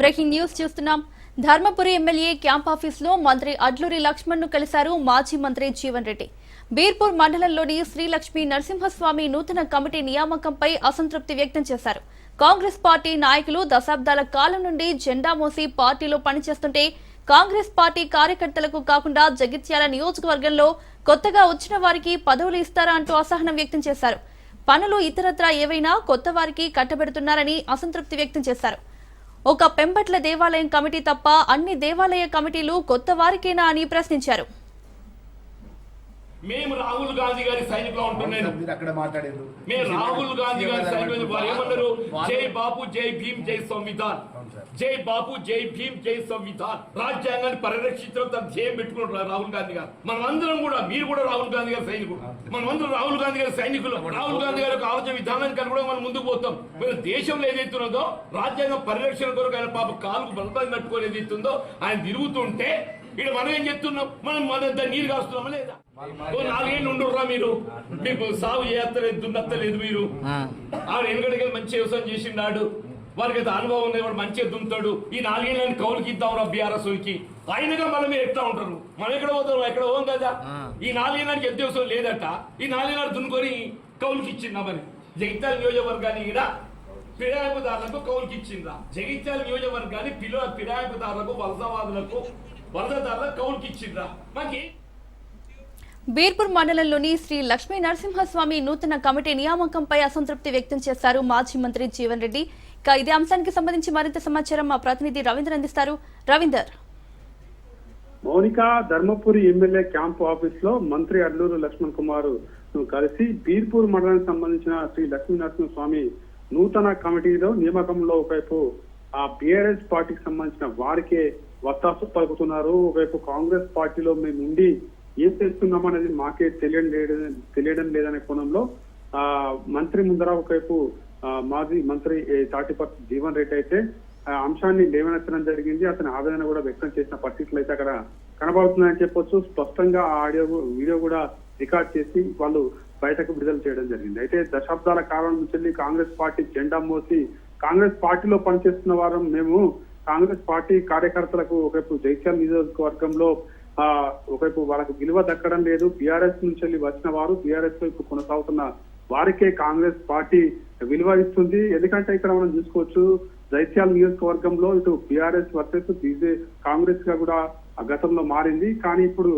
Breaking news చూస్తున్నాం. Dharmapuri MLA camp ఆఫీసులో మంత్రి అడ్లూరి లక్ష్మణ్ను కలిశారు మాజీ మంత్రి జీవన్ రెడ్డి. బీర్పూర్ మండలంలోని శ్రీలక్ష్మి నరసింహస్వామి నూతన కమిటీ నియామకంపై అసంతృప్తి వ్యక్తం చేశారు. కాంగ్రెస్ పార్టీ నాయకులు దశాబ్దాల కాలం నుండి జెండా మోసి పార్టీలో పనిచేస్తుంటే కాంగ్రెస్ పార్టీ కార్యకర్తలకు కాకుండా జగిత్యాల నియోజకవర్గంలో కొత్తగా వచ్చిన వారికి పదవులు ఇస్తారా అంటూ అసహనం వ్యక్తం చేశారు. పనులు ఇతరత్రా ఏవైనా కొత్త వారికి కట్టబెడుతున్నారని అసంతృప్తి వ్యక్తం చేశారు. ఒక పెంబట్ల దేవాలయం కమిటీ తప్ప అన్ని దేవాలయ కమిటీలు కొత్త వారికేనా అని ప్రశ్నించారు. మేము రాహుల్ గాంధీ గారి సైనికులు ఉంటున్నాను మీరు అక్కడ మాట్లాడారు మేము రాహుల్ గాంధీ గారి సైనికులు. ఏమన్నారు జై బాపు జై భీమ్ జై సంవిధాన్. జై బాపు జై భీమ్ జై సంవిధాన్. రాజ్యాంగాన్ని పరిరక్షించడం తన ధ్యేయం పెట్టుకున్నారు రాహుల్ గాంధీ గారు. మనమందరం కూడా మీరు కూడా రాహుల్ గాంధీ గారి సైనికులు. మనమందరం రాహుల్ గాంధీ గారి సైనికులు. రాహుల్ గాంధీ గారి యొక్క ఆలోచన విధానానికి అనుగుణంగా మనం ముందుకు పోతాం. మీరు దేశంలో ఏదైతే ఉన్నదో రాజ్యాంగ పరిరక్షణ కొరకు ఆయన పాప కాలుకు బలపడి కట్టుకొని ఏదైతే ఉందో ఆయన తిరుగుతుంటే ఇక్కడ మనం ఏం చెప్తున్నాం? మనం మన నీరు కాస్తున్నామా లేదా? ఓ నాలుగేళ్ళు ఉండుర్రా మీరు. మీకు సాగు చేయత్తలేదు దున్నత్తలేదు మీరు. ఆవిడ వెనుకడికి మంచి వ్యవసాయం చేసిండాడు వారికి అయితే అనుభవం ఉంది వాడు మంచిగా దున్నుతాడు ఈ నాలుగేళ్ళని కౌలుకి ఇద్దాం బీఆర్ఎస్కి ఆయనగా మనం మీరు ఎట్లా ఉంటారు. మనం ఎక్కడ పోతాం ఎక్కడ పోం కదా ఈ నాలుగేళ్ళకి ఎంత వ్యవసాయం లేదట. ఈ నాలుగేళ్ళు దున్నుకొని కౌలుకి ఇచ్చిందా మరి. జగిత్యాల నియోజకవర్గాన్ని ఈడ ఫిరాయింపుదారులకు కౌలుకి ఇచ్చిందా జగిత్యాల నియోజకవర్గాన్ని పిలువ ఫిరాయింపుదారులకు వలసవాదులకు వలసదారులకు కౌలుకి ఇచ్చిందా మాకి బీర్పూర్ మండలంలోని శ్రీ లక్ష్మీ నరసింహస్వామి నూతన కమిటీ నియామకంపై అసంతృప్తి వ్యక్తం చేశారు మాజీ మంత్రి జీవన్ రెడ్డి. ఇదే అంశానికి సంబంధించి మరింత సమాచారం మా ప్రతినిధి రవీందర్ అందిస్తారు. రవీందర్. మౌనిక ధర్మపురి ఎమ్మెల్యే క్యాంపు ఆఫీస్లో మంత్రి అల్లూరు లక్ష్మణ్ కుమార్ కలిసి బీర్పూర్ మండలానికి సంబంధించిన శ్రీ లక్ష్మీనరసింహ స్వామి నూతన కమిటీలో నియామకంలో ఒకవైపు ఆ బీఆర్ఎస్ పార్టీకి సంబంధించిన వారికే వత్తాసు పలుకుతున్నారు. ఒకవైపు కాంగ్రెస్ పార్టీలో మేము ఉండి ఏం చేస్తున్నాం అనేది మాకే తెలియడం లేదని తెలియడం లేదనే కోణంలో ఆ మంత్రి ముందర ఒకవైపు మాజీ మంత్రి ఏ, జీవన్ రెడ్డి అయితే ఆ అంశాన్ని లేవనెత్తడం జరిగింది. అతని ఆవేదన కూడా వ్యక్తం చేసిన పరిస్థితులు అయితే అక్కడ కనబడుతున్నాయని చెప్పొచ్చు. స్పష్టంగా ఆ ఆడియో వీడియో కూడా రికార్డ్ చేసి వాళ్ళు బయటకు విడుదల చేయడం జరిగింది. అయితే దశాబ్దాల కాలం నుంచి కాంగ్రెస్ పార్టీ జెండా మోసి కాంగ్రెస్ పార్టీలో పనిచేస్తున్న వారం మేము కాంగ్రెస్ పార్టీ కార్యకర్తలకు ఒకవైపు జైత్యాల నియోజకవర్గంలో ఆ ఒకవైపు వాళ్ళకు విలువ దక్కడం లేదు. బీఆర్ఎస్ నుంచి వెళ్ళి వచ్చిన వారు బీఆర్ఎస్ వైపు కొనసాగుతున్న వారికే కాంగ్రెస్ పార్టీ విలువ ఇస్తుంది. ఎందుకంటే ఇక్కడ మనం చూసుకోవచ్చు జైత్యాల నియోజకవర్గంలో ఇటు బీఆర్ఎస్ వర్సెస్ బీజే కాంగ్రెస్గా కూడా గతంలో మారింది. కానీ ఇప్పుడు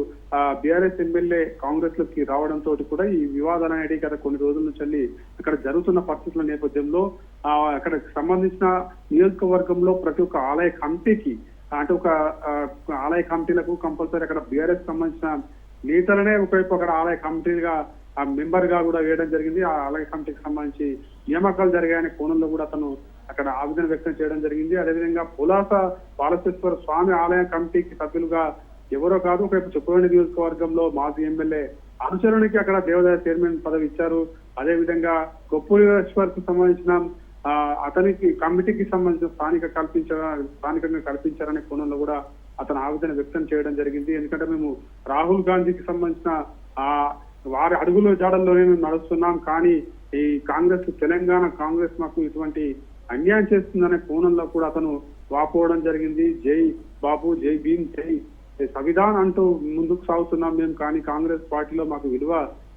బీఆర్ఎస్ ఎమ్మెల్యే కాంగ్రెస్లోకి రావడంతో కూడా ఈ వివాదాలు అనేది గత కొన్ని రోజుల నుంచి వెళ్ళి అక్కడ జరుగుతున్న పరిస్థితుల నేపథ్యంలో ఆ అక్కడ సంబంధించిన నియోజకవర్గంలో ప్రతి ఒక్క ఆలయ కమిటీకి అంటే ఒక ఆలయ కమిటీలకు కంపల్సరీ అక్కడ బీఆర్ఎస్ సంబంధించిన నేతలనే ఒకవైపు అక్కడ ఆలయ కమిటీగా ఆ మెంబర్గా కూడా వేయడం జరిగింది. ఆ ఆలయ కమిటీకి సంబంధించి నియామకాలు జరిగాయనే కోణంలో కూడా అతను అక్కడ ఆవేదన వ్యక్తం చేయడం జరిగింది. అదేవిధంగా పులాస బాలశేశ్వర స్వామి ఆలయ కమిటీకి సభ్యులుగా ఎవరో కాదు రేపు చుక్కవేణి నియోజకవర్గంలో మాజీ ఎమ్మెల్యే అనుచరునికి అక్కడ దేవాదాయ చైర్మన్ పదవి ఇచ్చారు. అదేవిధంగా కొప్పూరేశ్వర్కు సంబంధించిన అతనికి కమిటీకి సంబంధించిన స్థానిక కల్పించ స్థానికంగా కల్పించారనే కోణంలో కూడా అతను ఆవేదన వ్యక్తం చేయడం జరిగింది. ఎందుకంటే మేము రాహుల్ గాంధీకి సంబంధించిన ఆ వారి అడుగుల జాడల్లోనే మేము నడుస్తున్నాం. కానీ ఈ కాంగ్రెస్ తెలంగాణ కాంగ్రెస్ మాకు ఇటువంటి అన్యాయం చేస్తుందనే కోణంలో కూడా అతను వాపోవడం జరిగింది. జై బాబు జై భీమ్ జై సంవిధాన్ అంటూ ముందుకు సాగుతున్నాం మేము. కానీ కాంగ్రెస్ పార్టీలో మాకు విలువ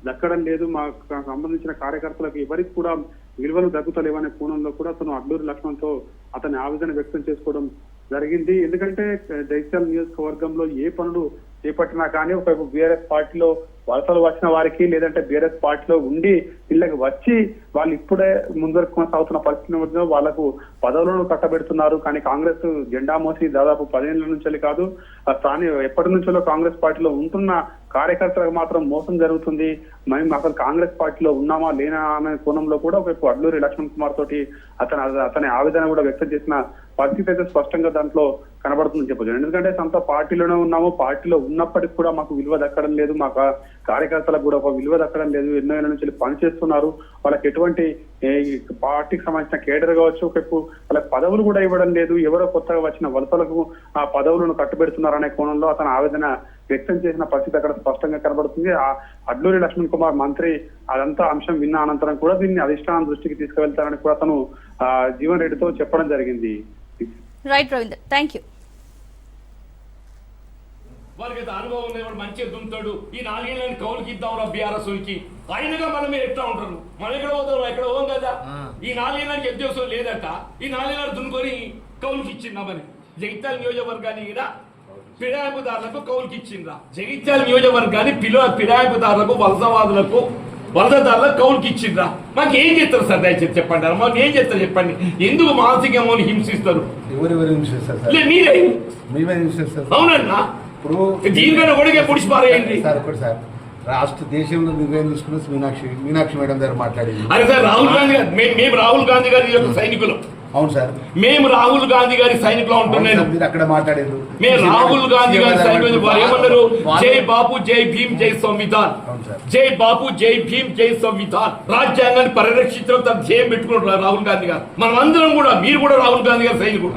దక్కడం లేదు. మాకు సంబంధించిన కార్యకర్తలకు ఎవరికి కూడా విలువలు దక్కుతలేవనే కోణంలో కూడా అతను అడ్లూరి లక్ష్మణ్తో అతని ఆవేదన వ్యక్తం చేసుకోవడం జరిగింది. ఎందుకంటే జైత్యాల నియోజకవర్గంలో ఏ పనులు చేపట్టినా కానీ ఒక బీఆర్ఎస్ పార్టీలో వలసలు వచ్చిన వారికి లేదంటే బీఆర్ఎస్ పార్టీలో ఉండి ఇళ్ళకి వచ్చి వాళ్ళు ఇప్పుడే ముందరకు కొనసాగుతున్న పరిస్థితి వాళ్ళకు పదవులను కట్టబెడుతున్నారు. కానీ కాంగ్రెస్ జెండా మోసి దాదాపు పదిహేనుల నుంచి కాదు ఆ స్థానిక ఎప్పటి నుంచో కాంగ్రెస్ పార్టీలో ఉంటున్న కార్యకర్తలకు మాత్రం మోసం జరుగుతుంది. మేము అసలు కాంగ్రెస్ పార్టీలో ఉన్నామా లేనా అనే కోణంలో కూడా ఒకవైపు అడ్లూరి లక్ష్మణ్ కుమార్ తోటి అతను అతని ఆవేదన కూడా వ్యక్తం చేసిన పరిస్థితి అయితే స్పష్టంగా దాంట్లో కనబడుతుందని చెప్పచ్చు. ఎందుకంటే సొంత పార్టీలోనే ఉన్నాము. పార్టీలో ఉన్నప్పటికీ కూడా మాకు విలువ దక్కడం లేదు. మాకు కార్యకర్తలకు కూడా ఒక విలువ దక్కడం లేదు. ఎన్నో ఏళ్ళ నుంచి పనిచేస్తున్నారు వాళ్ళకి ఎటువంటి పార్టీకి సంబంధించిన కేడర్ కావచ్చు ఒకవైపు వాళ్ళకి పదవులు కూడా ఇవ్వడం లేదు. ఎవరో కొత్తగా వచ్చిన వలసలకు ఆ పదవులను కట్టుబెడుతున్నారనే కోణంలో అతను ఆవేదన వ్యక్తం చేసిన పరిస్థితి అక్కడ స్పష్టంగా కనబడుతుంది. ఆ అడ్లూరి లక్ష్మణ్ కుమార్ మంత్రి అదంతా అంశం విన్న అనంతరం కూడా దీన్ని అధిష్టానం దృష్టికి తీసుకువెళ్తారని కూడా అతను ఆ, జీవన్ రెడ్డితో చెప్పడం జరిగింది. రైట్ రవీందర్ థ్యాంక్ యూ వారికి అయితే అనుభవం ఉంది వాడు మంచిగా దుంతాడు ఈ నాలుగేళ్ళని కౌలుకి ఇద్దాం రా బీఆర్ఎస్కి ఆయనగా మనం మీరు ఎట్లా ఉంటారు. మనం ఎక్కడ పోతాం ఎక్కడ పోం కదా? ఈ నాలుగేళ్ళకి ఉద్యోగం లేదట. ఈ నాలుగేళ్ళు దున్నుకొని కౌలుకి ఇచ్చిందామని జగిత్యాల నియోజకవర్గాన్ని కూడా ఫిరాయింపుదారులకు కౌలుకి ఇచ్చిందా జగిత్యాల నియోజకవర్గాన్ని పిల ఫిరాయింపుదారులకు వలసవాదులకు వలసదారులకు కౌలుకి ఇచ్చిందా మాకు ఏం చేస్తారు సార్? దయచేసి చెప్పండి మాకు ఏం చేస్తారు చెప్పండి. ఎందుకు మానసికంగా హింసిస్తారు? మీరే. అవునన్నా. ఇప్పుడు పుడిచి పారేయండి. సార్ ఒకటి సార్. రాష్ట్ర దేశంలో నిర్ణయం తీసుకున్న మీనాక్షి మీనాక్షి మేడం గారు మాట్లాడింది. అరే సార్ రాహుల్ గాంధీ గారు మేము రాహుల్ గాంధీ గారి యొక్క సైనికులు. అవును సార్. మేము రాహుల్ గాంధీ గారి సైనికులు ఉంటున్నాను మీరు అక్కడ మాట్లాడారు మేము రాహుల్ గాంధీ గారి సైనికులు జై బాపు జై భీమ్ జై సంవిధాన్. జై బాపు జై భీమ్ జై సంవిధాన్. రాజ్యాంగాన్ని పరిరక్షించడం తన ధ్యేయం పెట్టుకున్నారు రాహుల్ గాంధీ గారు. మనం అందరం కూడా మీరు కూడా రాహుల్ గాంధీ గారి సైనికులు.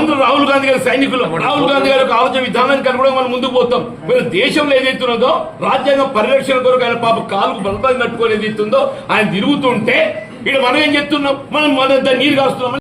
అందరం రాహుల్ గాంధీ గారి సైనికులు. రాహుల్ గాంధీ గారి యొక్క ఆలోచన విధానానికి అనుగుణంగా మనం ముందుకు పోతాం. మీరు దేశంలో ఏదైతే ఉన్నదో రాజ్యాంగం పరిరక్షణ కొరకు ఆయన పాప కాలుకు బలపడి కట్టుకొని ఏదైతే ఉందో ఆయన తిరుగుతుంటే ఇక్కడ మనం ఏం చెప్తున్నాం మనం మన నీరు కాస్తున్నాం.